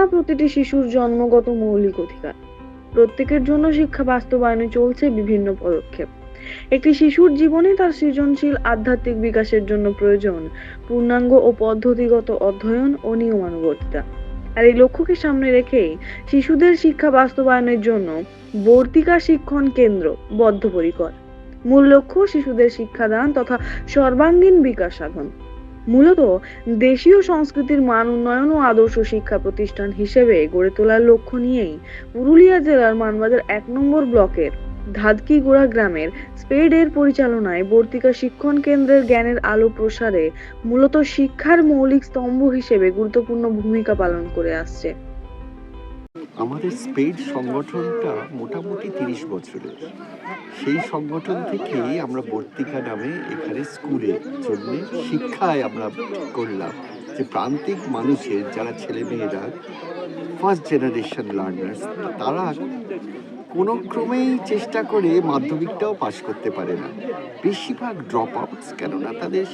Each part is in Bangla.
শিক্ষা প্রতিটি শিশুর জন্মগত মৌলিক অধিকার। প্রত্যেকের জন্য শিক্ষা বাস্তবায়নে চলছে বিভিন্ন পদক্ষেপ। একটি শিশুর জীবনে তার সৃজনশীল আধ্যাত্মিক বিকাশের জন্য প্রয়োজন পূর্ণাঙ্গ ও পদ্ধতিগত অধ্যয়ন ও নিয়মানুবর্তিতা। আর এই লক্ষ্যকে সামনে রেখেই শিশুদের শিক্ষা বাস্তবায়নের জন্য বর্তিকা শিক্ষণ কেন্দ্র বদ্ধপরিকর। মূল লক্ষ্য শিশুদের শিক্ষাদান তথা সর্বাঙ্গীন বিকাশ সাধন। মূলত দেশীয় সংস্কৃতির মান উন্নয়ন ও আদর্শ শিক্ষা প্রতিষ্ঠান হিসেবে গড়ে তোলার লক্ষ্য নিয়েই পুরুলিয়া জেলার মানবাজার এক নম্বর ব্লকের ধাদকিগোড়া গ্রামের স্পেড এর পরিচালনায় বর্তিকা শিক্ষণ কেন্দ্রের জ্ঞানের আলো প্রসারে মূলত শিক্ষার মৌলিক স্তম্ভ হিসেবে গুরুত্বপূর্ণ ভূমিকা পালন করে আসছে। আমাদের স্পেড সংগঠনটা মোটামুটি তিরিশ বছরের। সেই সংগঠন থেকেই আমরা বর্তিকা নামে এখানে স্কুলে জন্য শিক্ষায় আমরা করলাম যে প্রান্তিক মানুষের যারা ছেলে মেয়েরা ফার্স্ট জেনারেশন লার্নার্স তারা কোনো ক্রমেই চেষ্টা করে মাধ্যমিকটাও পাশ করতে পারে না। বেশিরভাগ ড্রপ আউটস কেননা তাদের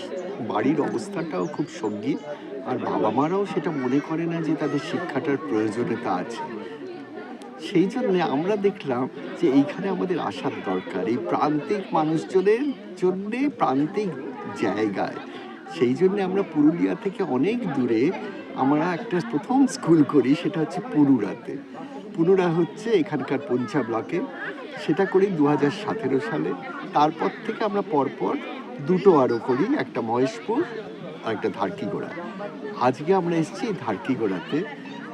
বাড়ির অবস্থাটাও খুব সংগীত আর বাবা মারাও সেটা মনে করে না যে তাদের শিক্ষাটার প্রয়োজনীয়তা আছে। সেই জন্য আমরা দেখলাম যে এইখানে আমাদের আসার দরকার, এই প্রান্তিক মানুষজনের জন্যে প্রান্তিক জায়গায়। সেই জন্য আমরা পুরুলিয়া থেকে অনেক দূরে আমরা একটা প্রথম স্কুল করি, সেটা হচ্ছে পুরুরাতে। পুরুরা হচ্ছে এখানকার পঞ্চা ব্লকে। সেটা করি দু হাজার সতেরো সালে। তারপর থেকে আমরা পরপর দুটো আরও করি, একটা মহেশপুর আর একটা ধারকিগোড়া। আজকে আমরা এসেছি ধারকিগোড়াতে।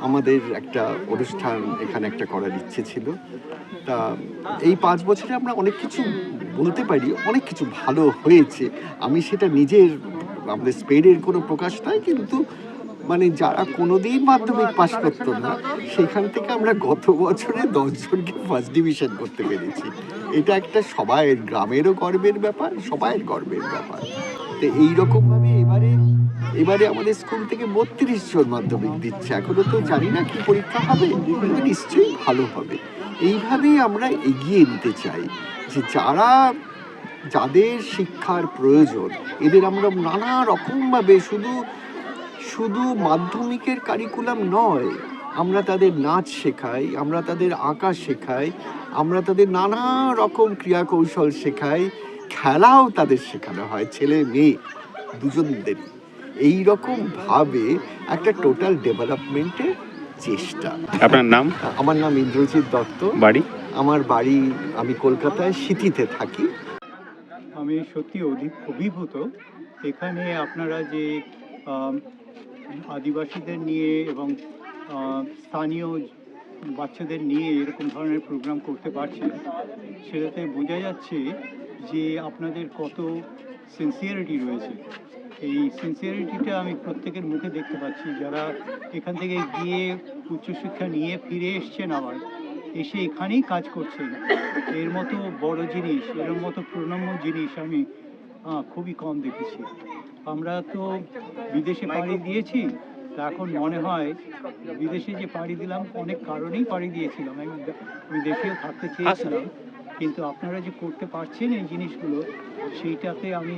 আমাদের একটা অনুষ্ঠান এখানে একটা করার ইচ্ছে ছিল। তা এই পাঁচ বছরে আমরা অনেক কিছু বলতে পারি, অনেক কিছু ভালো হয়েছে। আমি সেটা নিজের আমাদের স্পেডের কোনো প্রকাশ নয় কিন্তু মানে যারা কোনোদিন মাধ্যমিক পাশ করতো না, সেখান থেকে আমরা গত বছরে দশজনকে ফার্স্ট ডিভিশন করতে পেরেছি। এটা একটা সবাইয়ের গ্রামেরও গর্বের ব্যাপার, সবাইয়ের গর্বের ব্যাপার। তো এইরকমভাবে এবারে এবারে আমাদের স্কুল থেকে বত্রিশ জন মাধ্যমিক দিচ্ছে। এখনও তো জানি না কি পরীক্ষা হবে নিশ্চয়ই ভালো হবে। এইভাবেই আমরা এগিয়ে নিতে চাই যে যারা, যাদের শিক্ষার প্রয়োজন, এদের আমরা নানা রকমভাবে শুধু শুধু মাধ্যমিকের কারিকুলাম নয় আমরা তাদের নাচ শেখাই আমরা তাদের আঁকা শেখাই আমরা তাদের নানা রকম ক্রিয়া কৌশল শেখাই খেলাও তাদের শেখানো হয় ছেলে মেয়ে দুজনদেরই। এই রকম ভাবে একটা টোটাল ডেভেলপমেন্টের চেষ্টা। আপনার নাম? আমার নাম ইন্দ্রজিৎ দত্ত। বাড়ি? আমার বাড়ি আমি কলকাতায় সিটিতে থাকি। আমি সত্যি অধি- অভিভূত। এখানে আপনারা যে আদিবাসীদের নিয়ে এবং স্থানীয় বাচ্চাদের নিয়ে এরকম ধরনের প্রোগ্রাম করতে পারছেন সেটাতে বোঝা যাচ্ছে যে আপনাদের কত সিনসিয়ারিটি রয়েছে। এই সিনসিয়ারিটিটা আমি প্রত্যেকের মুখে দেখতে পাচ্ছি। যারা এখান থেকে গিয়ে উচ্চশিক্ষা নিয়ে ফিরে এসছেন আবার, এসে এখানেই কাজ করছেন, এর মতো বড় জিনিস, এর মতো প্রণম্য জিনিস আমি খুবই কম দেখেছি। আমরা তো বিদেশে পাড়ি দিয়েছি তা এখন মনে হয় বিদেশে যে পাড়ি দিলাম অনেক কারণেই পাড়ি দিয়েছিলাম। আমি দেশেও থাকতে চেয়েছিলাম কিন্তু আপনারা যে করতে পারছেন এই জিনিসগুলো সেইটাতে আমি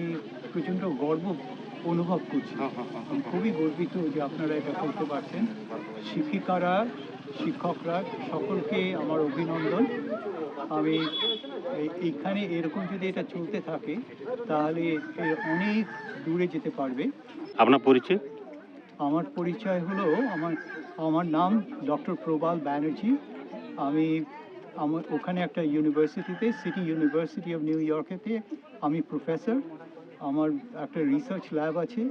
প্রচণ্ড গর্ব অনুভব করছি। আমি খুবই গর্বিত যে আপনারা এটা করতে পারছেন। শিক্ষিকারা শিক্ষকরা সকলকে আমার অভিনন্দন। আমি এই- এইখানে এরকম যদি এটা চলতে থাকে তাহলে এ অনেক দূরে যেতে পারবে। আপনার পরিচয়? আমার পরিচয় হলো আমার আমার নাম ডক্টর প্রবাল ব্যানার্জি। আমি আমার ওখানে একটা ইউনিভার্সিটিতে সিটি ইউনিভার্সিটি অফ নিউ ইয়র্কেতে আমি প্রফেসর। আমার একটা রিসার্চ ল্যাব আছে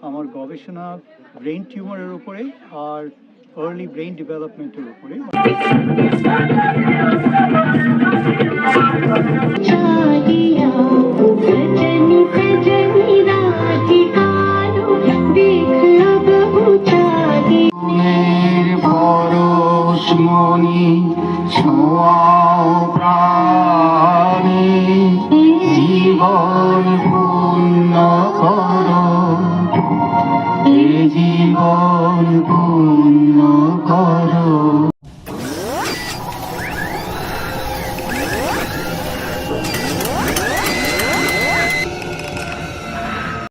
আমার গবেষণা ব্রেন টিউমারের উপরে আর early brain development